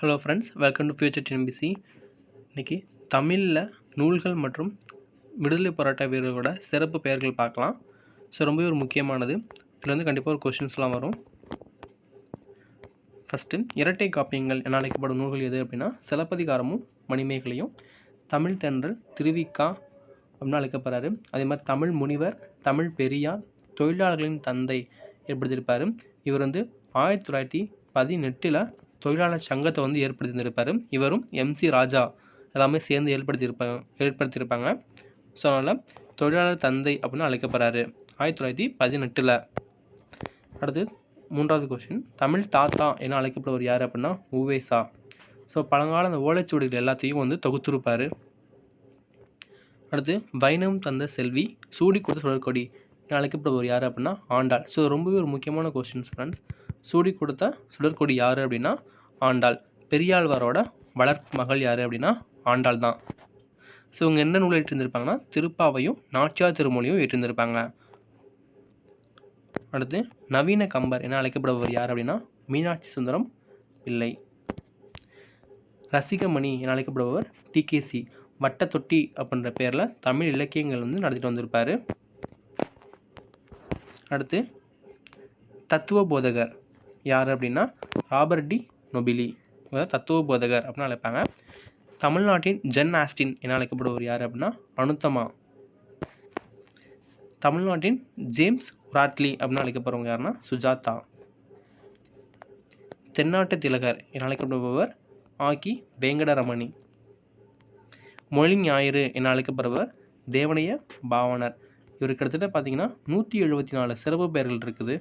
Hello friends welcome to future TNPSC இன்றைக்கி தமிழில் நூல்கள் மற்றும் விடுதலை போராட்ட வீரர்களோட சிறப்பு பெயர்கள் பார்க்கலாம். ஸோ ரொம்பவே ஒரு முக்கியமானது. இதில் வந்து கண்டிப்பாக ஒரு கொஷின்ஸ்லாம் வரும். ஃபஸ்ட்டு இரட்டை காப்பியங்கள் என அழைக்கப்படும் நூல்கள் எது அப்படின்னா சிலப்பதிகாரமும் மணிமேகலையும் தமிழ் தென்றல் திருவிக்கா அப்படின்னு அழைக்கப்படுறாரு. அதே மாதிரி தமிழ் முனிவர் தமிழ் பெரியார் தொழிலாளர்களின் தந்தை ஏற்படுத்தியிருப்பார். இவர் வந்து ஆயிரத்தி தொள்ளாயிரத்தி பதினெட்டில் தொழிலாளர் சங்கத்தை வந்து ஏற்படுத்தியிருப்பார் இவரும் எம்சி ராஜா எல்லாமே சேர்ந்து ஏற்படுத்தியிருப்பாங்க ஏற்படுத்தியிருப்பாங்க. ஸோ அதனால் தொழிலாளர் தந்தை அப்படின்னு அழைக்கப்படுறாரு. ஆயிரத்தி தொள்ளாயிரத்தி பதினெட்டில். அடுத்து மூன்றாவது கொஷின் தமிழ் தாத்தா என அழைக்கப்படுவர் யார் அப்படின்னா உவேசா ஸோ பழங்கால அந்த ஓலைச்சுவடிகள் எல்லாத்தையும் வந்து தொகுத்திருப்பார். அடுத்து வைணவம் தந்த செல்வி சூடி கொடுத்த சுழற்கொடி என அழைக்கப்படுவர் யார் அப்படின்னா ஆண்டாள். ஸோ ரொம்பவே ஒரு முக்கியமான கொஸ்டின்ஸ் ஃப்ரெண்ட்ஸ் சூடி கொடுத்த சுடற்கொடி யார் அப்படின்னா ஆண்டாள். பெரியாழ்வாரோட வளர்ப்பு மகள் யார் அப்படின்னா ஆண்டாள் தான். ஸோ இவங்க என்ன நூல் ஏற்றிருந்திருப்பாங்கன்னா திருப்பாவையும் நாச்சியார் திருமொழியும் ஏற்றிருந்திருப்பாங்க. அடுத்து நவீன கம்பர் என அழைக்கப்படுபவர் யார் அப்படின்னா மீனாட்சி சுந்தரம் பிள்ளை ரசிகமணி என அழைக்கப்படுபவர் டிகேசி வட்ட தொட்டி அப்படின்ற பேரில் தமிழ் இலக்கியங்கள் வந்து நடத்திட்டு வந்திருப்பார். அடுத்து தத்துவ போதகர். யார் அப்படின்னா ராபர்ட் டி நொபிலி. இவர் தத்துவ போதகர் அப்படின்னு அழைப்பாங்க. தமிழ்நாட்டின் ஜென் ஆஸ்டின் என அழைக்கப்படுவர் யார் அப்படின்னா அனுத்தமா. தமிழ்நாட்டின் ஜேம்ஸ் ராட்லி அப்படின்னு அழைக்கப்படுறவங்க யாருன்னா சுஜாதா. தென்னாட்டு திலகர் என அழைக்கப்படுபவர் ஆக்கி வேங்கடரமணி. மொழி ஞாயிறு என அழைக்கப்படுபவர் தேவனைய பாவனர். இவர் கிட்டத்தட்ட பார்த்தீங்கன்னா நூற்றி எழுபத்தி நாலு சிறப்பு பெயர்கள் இருக்குது.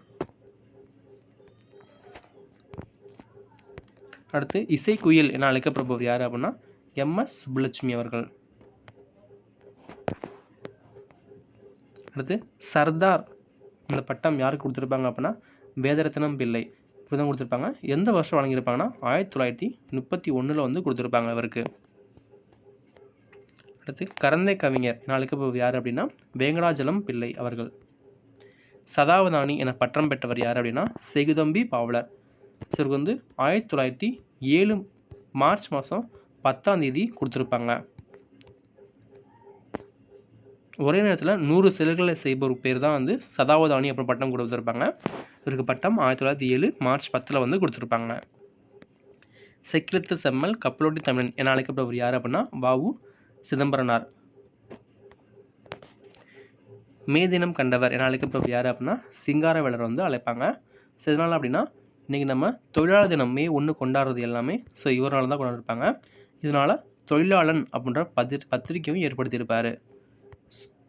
அடுத்து இசைக்குயில் என அழைக்கப்படுபவர் யார் அப்படின்னா எம்எஸ் சுப்புலட்சுமி அவர்கள். அடுத்து சர்தார் இந்த பட்டம் யாருக்கு கொடுத்துருப்பாங்க அப்படின்னா வேதரத்னம் பிள்ளை. இப்படி தான் கொடுத்துருப்பாங்க. எந்த வருஷம் வழங்கியிருப்பாங்கன்னா ஆயிரத்தி தொள்ளாயிரத்தி முப்பத்தி ஒன்றில் வந்து கொடுத்துருப்பாங்க அவருக்கு அடுத்து கரந்தை கவிஞர் என அழைக்கப்படுவர் யார் அப்படின்னா வேங்கடாஜலம் பிள்ளை அவர்கள். சதாவதானி என பட்டம் பெற்றவர் யார் அப்படின்னா செகுதம்பி பாவலர். இவருக்கு வந்து ஆயிரத்தி தொள்ளாயிரத்தி ஏழு மார்ச் மாதம் பத்தாம் தேதி கொடுத்துருப்பாங்க. ஒரே நேரத்தில் நூறு செயல்களை செய்பவர் பேர் தான் வந்து சதாவதானி அப்புறம் பட்டம் கொடுத்துருப்பாங்க இவருக்கு பட்டம் ஆயிரத்தி தொள்ளாயிரத்தி ஏழு மார்ச் பத்தில் வந்து கொடுத்துருப்பாங்க. செக்கிலத்து செம்மல் கப்பலோட்டி தமிழன் என அழைக்கப்படுவர் யார் அப்படின்னா வாவு சிதம்பரனார். மே தினம் கண்டவர் என அழைக்கப்படுவர் யார் அப்படின்னா சிங்காரவேலர் வந்து அழைப்பாங்க. ஸோ இதனால் அப்படின்னா இன்றைக்கி நம்ம தொழிலாளர் தினம் மே ஒன்று கொண்டாடுறது எல்லாமே ஸோ இவரால் தான் கொண்டாடிருப்பாங்க. இதனால் தொழிலாளன் அப்படின்ற பத்திரி பத்திரிக்கையும் ஏற்படுத்தியிருப்பார்.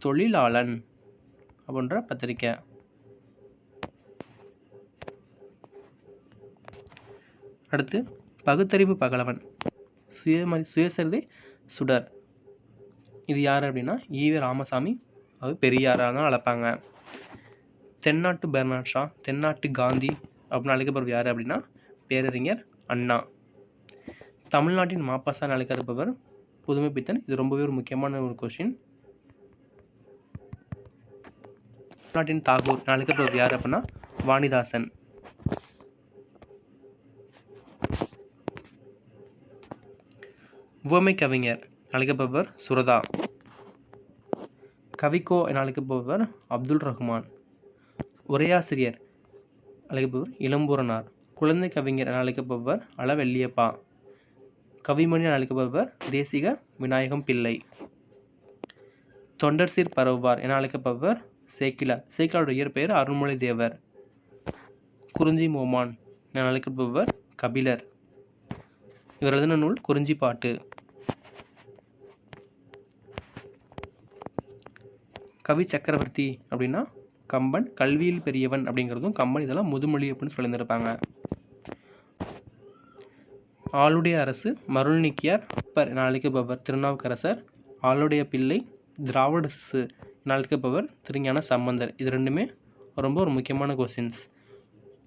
தொழிலாளன் அப்படின்ற பத்திரிக்கை. அடுத்து பகுத்தறிவு பகலவன். சுயமரி சுயசரிதை சுடர். இது யார் அப்படின்னா ஈவி ராமசாமி அது பெரியாராக தான் அழைப்பாங்க. தென்னாட்டு பெர்னாட் ஷா தென்னாட்டு காந்தி அப்படின்னு அழைக்கப்படுவர் யார் அப்படின்னா பேரறிஞர் அண்ணா. தமிழ்நாட்டின் மாப்பாசான் அழைக்கப்படுபவர் புதுமை பித்தன். இது ரொம்பவே ஒரு முக்கியமான ஒரு கொஷின் தமிழ்நாட்டின் தாகூர் அழைக்கப்படுவர் யார் அப்படின்னா வாணிதாசன். உவமை கவிஞர் அழைக்கப்படுபவர் சுரதா. கவிக்கோ என அழைக்கப்படுபவர் அப்துல் ரஹ்மான். உரையாசிரியர் அழைக்கப்படுவர் இளம்பூரனார் குழந்தை கவிஞர் என அழைக்கப்படுவர் அளவெல்லியப்பா கவிமணி என அழைக்கப்படுவர் தேசிக விநாயகம் பிள்ளை. தொண்டர் சீர் பரவுவார் என அழைக்கப்படுவர் சேக்கிலார் சேக்கிலாருடைய இயற்பெயர் அருள்மொழி தேவர் குறிஞ்சி மோமான் என அழைக்கப்படுவர் கபிலர். இவர் எழுதின நூல் குறிஞ்சி பாட்டு கவி சக்கரவர்த்தி அப்படின்னா கம்பன் கல்வியில் பெரியவன் அப்படிங்கிறதும் கம்பன் இதெல்லாம் முதுமொழி அப்படின்னு சொல்லியிருந்திருப்பாங்க. ஆளுடைய அரசு மருள் நீக்கியார் அப்பர் என திருநாவுக்கரசர் ஆளுடைய பிள்ளை திராவிட சிசு என திருஞான சம்பந்தர். இது ரெண்டுமே ரொம்ப ஒரு முக்கியமான கொஸ்டின்ஸ்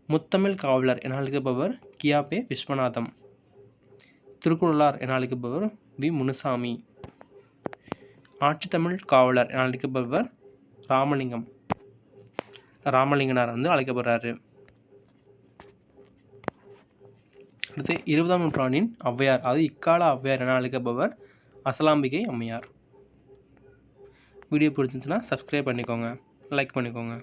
முத்தமிழ் காவலர் என அழைக்கப்படுபவர் கியாபே விஸ்வநாதம். திருக்குறளார் என அழைக்கப்படுபவர் வி. முனுசாமி. ஆட்சித்தமிழ் காவலர் என அழைக்கப்படுபவர் ராமலிங்கம். ராமலிங்கனார் வந்து அழைக்கப்படுறாரு. அடுத்து இருபதாம் நூற்றாண்டின் ஔவையார் அதாவது இக்கால ஔவையார் என அழைக்கப்பவர் அசலாம்பிகை அம்மையார். வீடியோ பிடிச்சிருந்துச்சுன்னா சப்ஸ்கிரைப் பண்ணிக்கோங்க லைக் பண்ணிக்கோங்க.